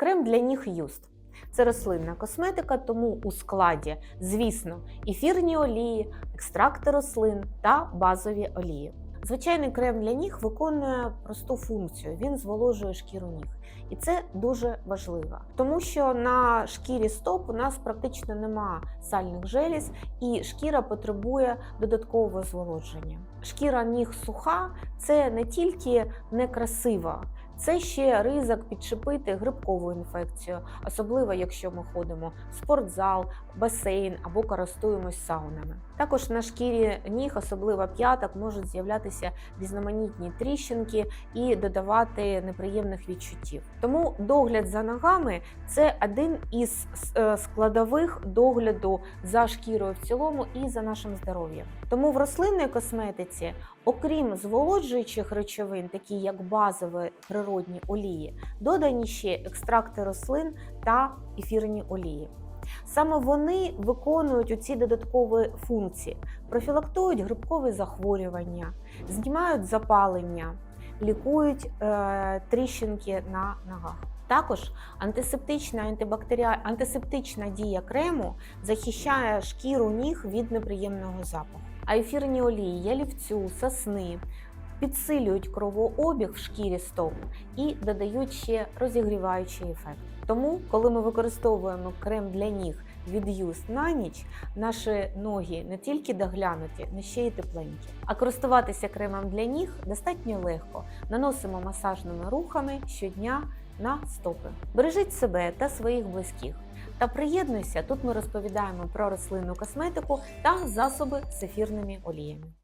Крем для ніг Юст. Це рослинна косметика, тому у складі, звісно, ефірні олії, екстракти рослин та базові олії. Звичайний крем для ніг виконує просту функцію: він зволожує шкіру ніг. І це дуже важливо, тому що на шкірі стоп у нас практично нема сальних желіз, і шкіра потребує додаткового зволоження. Шкіра ніг суха це не тільки некрасиво, це ще ризик підчепити грибкову інфекцію, особливо якщо ми ходимо в спортзал, басейн або користуємось саунами. Також на шкірі ніг, особливо п'яток, можуть з'являтися різноманітні тріщинки і додавати неприємних відчуттів. Тому догляд за ногами це один із е, складових догляду за шкірою в цілому і за нашим здоров'ям. Тому в рослинній косметиці, окрім зволоджуючих речовин, такі як базові природні олії, додані ще екстракти рослин та ефірні олії. Саме вони виконують оці додаткові функції, профілактують грибкові захворювання, знімають запалення, лікують е, тріщинки на ногах. Також антисептична антибактеріа... антисептична дія крему захищає шкіру ніг від неприємного запаху. А ефірні олії ялівцю, сосни підсилюють кровообіг в шкірі стоп і додають ще розігріваючий ефект. Тому, коли ми використовуємо крем для ніг від Юст на ніч, наші ноги не тільки доглянуті, але ще й тепленькі. А користуватися кремом для ніг достатньо легко. Наносимо масажними рухами щодня на стопи. Бережіть себе та своїх близьких. Та приєднуйся, тут ми розповідаємо про рослинну косметику та засоби з ефірними оліями.